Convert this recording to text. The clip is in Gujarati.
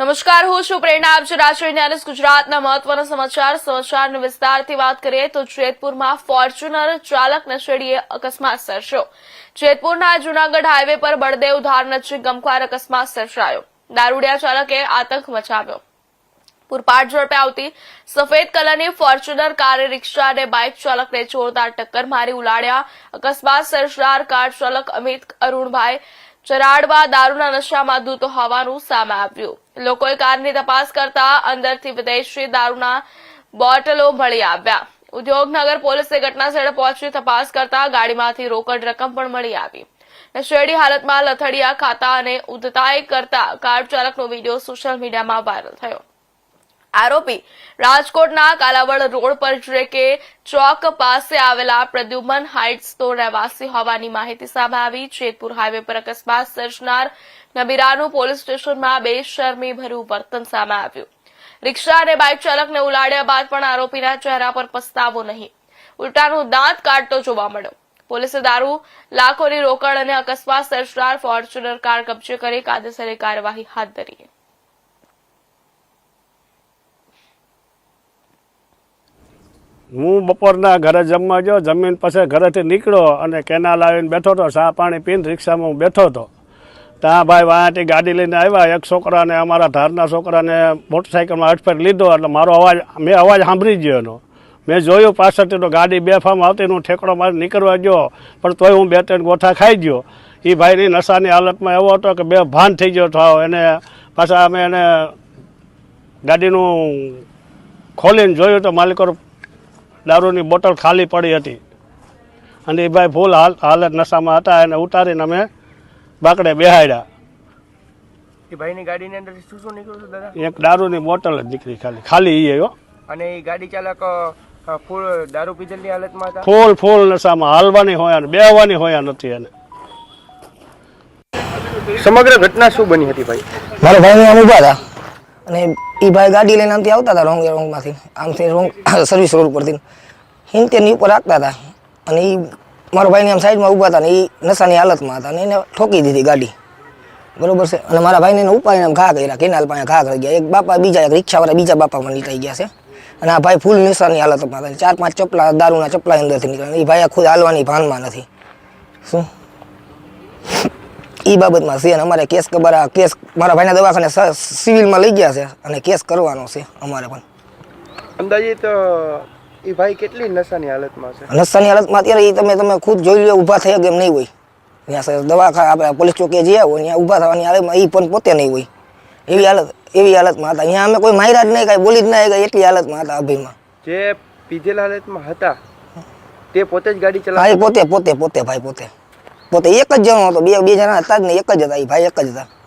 નમસ્કાર, હું છું પ્રેરણા. આપ છો ગુજરાતના મહત્વના સમાચાર, સમાચારની વિસ્તારથી વાત કરીએ તો જેતપુરમાં ફોર્ચ્યુનર ચાલક નશેડીએ અકસ્માત સર્જ્યો. જેતપુરના જૂનાગઢ હાઈવે પર બળદેવ ધાર નજીક ગમખ્વાર અકસ્માત સર્જાયો. દારૂડિયા ચાલકે આતંક મચાવ્યો. પૂરપાટ ઝડપે આવતી સફેદ કલરની ફોર્ચ્યુનર કારે રિક્ષા અને બાઇક ચાલકને જોરદાર ટક્કર મારી ઉલાડ્યા અકસ્માત સર્જનાર કાર ચાલક અમિત અરુણભાઈ ચરાડવા દારૂના નશામાં ધૂતો હોવાનું સામે આવ્યું. લોકોએ કારની તપાસ કરતા અંદરથી વિદેશી દારૂના બોટલો મળી આવ્યા. ઉદ્યોગનગર પોલીસે ઘટનાસ્થળે પહોંચી તપાસ કરતા ગાડીમાંથી રોકડ રકમ પણ મળી આવી. નશેડી હાલતમાં લથડિયા ખાતા અને ઉધતાઈ કરતા કાર ચાલકનો વીડિયો સોશિયલ મીડિયામાં વાયરલ થયો. આરોપી રાજકોટના કાલાવડ રોડ પર કે ચોક પાસે આવેલા પ્રદ્યુમન હાઇટ્સનો રહેવાસી હોવાની માહિતી સામે આવી. જેતપુર હાઈવે પર અકસ્માત સર્જનાર નબીરાનું પોલીસ સ્ટેશનમાં બેશરમી ભર્યું વર્તન સામે આવ્યું. રિક્ષા અને બાઇક ચાલકને ઉલાડ્યા બાદ પણ આરોપીના ચહેરા પર પસ્તાવો નહીં. ઉલટાનું દાંત કાઢતો જોવા મળ્યો. પોલીસે દારૂ, લાખોની રોકડ અને અકસ્માત સર્જનાર ફોર્ચ્યુનર કાર કબજે કરી કાયદેસરની કાર્યવાહી હાથ ધરી હું બપોરના ઘરે જમવા ગયો, જમીન પછી ઘરેથી નીકળ્યો અને કેનાલ આવીને બેઠો હતો, ચા પાણી પીને રિક્ષામાં હું બેઠો હતો. ત્યાં ભાઈ વાંથી ગાડી લઈને આવ્યા, એક છોકરાને, અમારા ધારના છોકરાને મોટરસાઇકલમાં અટફેટ લીધો એટલે મારો અવાજ, મેં અવાજ સાંભળી ગયો એનો. મેં જોયું પાછળથી તો ગાડી બેફામ આવતી હું ઠેકડો મારી નીકળવા ગયો, પણ તોય હું બે ત્રણ ગોઠા ખાઈ ગયો. એ ભાઈની નશાની હાલતમાં એવો હતો કે બે ભાન થઈ ગયો થાવ એને પાછા અમે એને ગાડીનું ખોલીને જોયું તો માલિકો દારૂની બોટલ ખાલી પડી હતી. અને એ ભાઈ ફૂલ હાલ હાલત નશામાં હતા એને ઉતારીને અમે બાકડે બેહાડ્યા. એ ભાઈની ગાડીની અંદર શું શું નીકળ્યું હતું દાદા? એક દારૂની બોટલ જ નીકળી ખાલી. ખાલી એ હો. અને એ ગાડી ચાલક ફૂલ દારૂ પીધેલની હાલતમાં હતા? ફૂલ ફૂલ નશામાં. હાલવાની હોય અને બેહવાની હોય નથી એને. સમગ્ર ઘટના શું બની હતી ભાઈ? મારા ભાઈને અમે ઊભા હતા. અને એ ભાઈ ગાડી લઈને આમથી આવતા હતા રોંગ રોંગમાંથી. આમથી રોંગ સર્વિસ રોડ પરથી. હિંતેરની ઉપર રાખતા હતા. અને એ મારા ભાઈને આમ સાઈડમાં ઊભા હતા ને એ નશાની હાલતમાં હતા અને એને ઠોકી દીધી ગાડી. બરોબર છે? અને મારા ભાઈને એને ઉપાડીને આમ ઘા કર્યા. કેનાલ પાસે ઘા કરી ગયા. એક બાપા, બીજા એક રિક્ષાવાળા બીજા બાપામાં નીકળી ગયા છે. અને આ ભાઈ ફૂલ નશાની હાલતમાં હતા. ચાર પાંચ ચપલા દારૂના ચપલા અંદરથી નીકળ્યા. એ ભાઈ આ ખુદ હાલવાની ભાનમાં નથી. શું? એ બાબતમાં છે અને અમારે કેસ કબારા કેસ મારા ભાઈના દવાખાને સિવિલમાં લઈ ગયા છે અને કેસ કરવાનો છે અમારે પણ. અંદાજિત એ ભાઈ કેટલી નશાની હાલતમાં છે? નશાની હાલતમાં અત્યારે એ તમે તમે ખુદ જોઈ લો ઊભા થયા કેમ નહીં હોય. ત્યાં દવાખાના આપણે પોલીસ ચોકે જે હોય ત્યાં ઊભા થવાની હાલતમાં એ પણ પોતે નહીં હોય. એવી હાલત એવી હાલતમાં હતા. અહીંયા અમે કોઈ માહિરા જ નહીં કાંઈ બોલી જ ના એટલી હાલતમાં હતા અભિમાં જે પીધેલા હાલતમાં હતા તે પોતે જ ગાડી ચલાવે પોતે પોતે પોતે ભાઈ પોતે. પોતે એક જ જણો હતો. બે બે જણા હતા જ ને એક જ હતા. એ ભાઈ એક જ હતા.